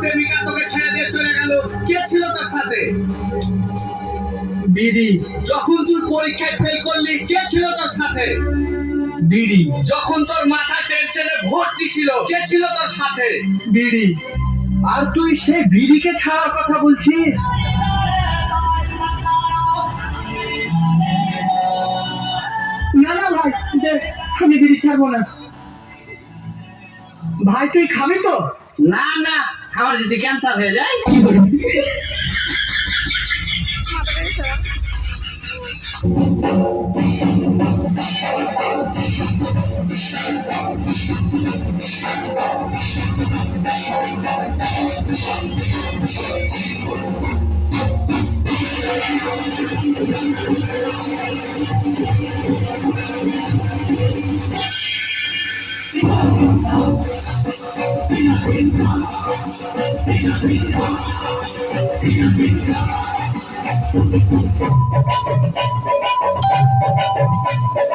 প্রেমিকা তোকে ছেড়ে দিয়ে চলে গেল। কে ছিল তার সাথে? যখন তুই পরীক্ষায় ফেল করলি কে ছিল তোর সাথে? যখন তোর মাথা টেনশনে ভর্তি ছিল কে ছিল তোর সাথে? আর তুই সেই বিড়িকে ছাড়ার কথা বলছিস? না না ভাই যে আমি বিড়ি ছাড়বো না। ভাই তুই খাবি তো? না না How did the guns have a leg? Thank you.